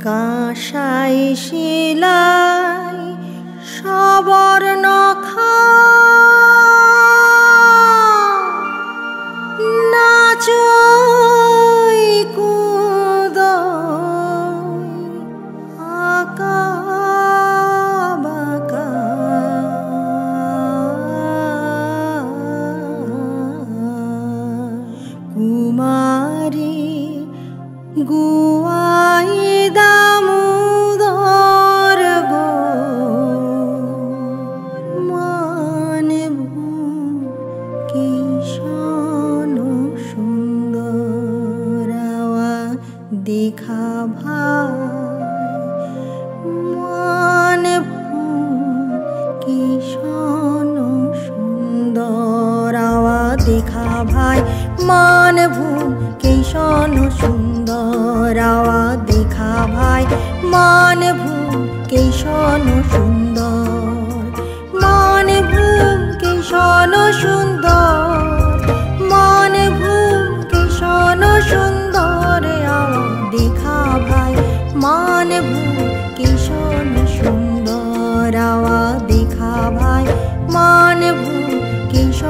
কাঁসাই শিলাই সবর্ণ নাচই কুদ আকা কুমারী গুয়া দেখা ভাই। মন কি দেখা ভাই। ভুল কি সুন্দর সুন্দরাওয়া দেখা ভাই। মন ভুল কি সুন্দর, মন ভুল কি সুন্দর 听说。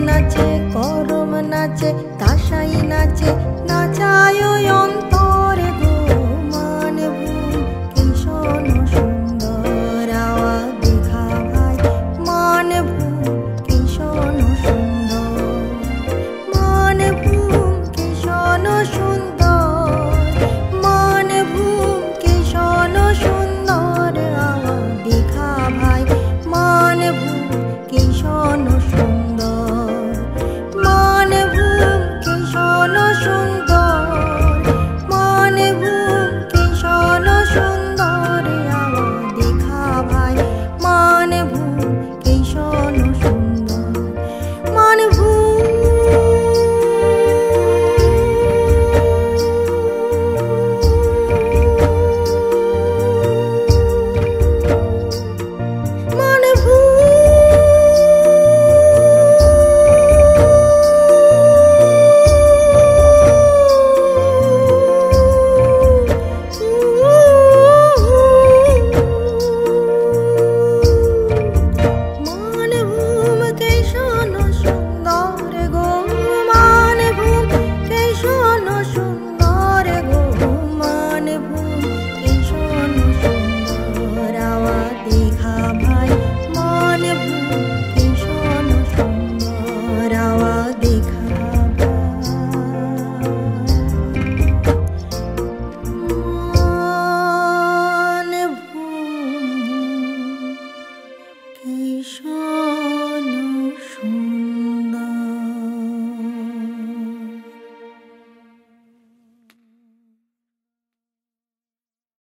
নাচে করম নাচে কাসাই নাচে নাচায় অন্ত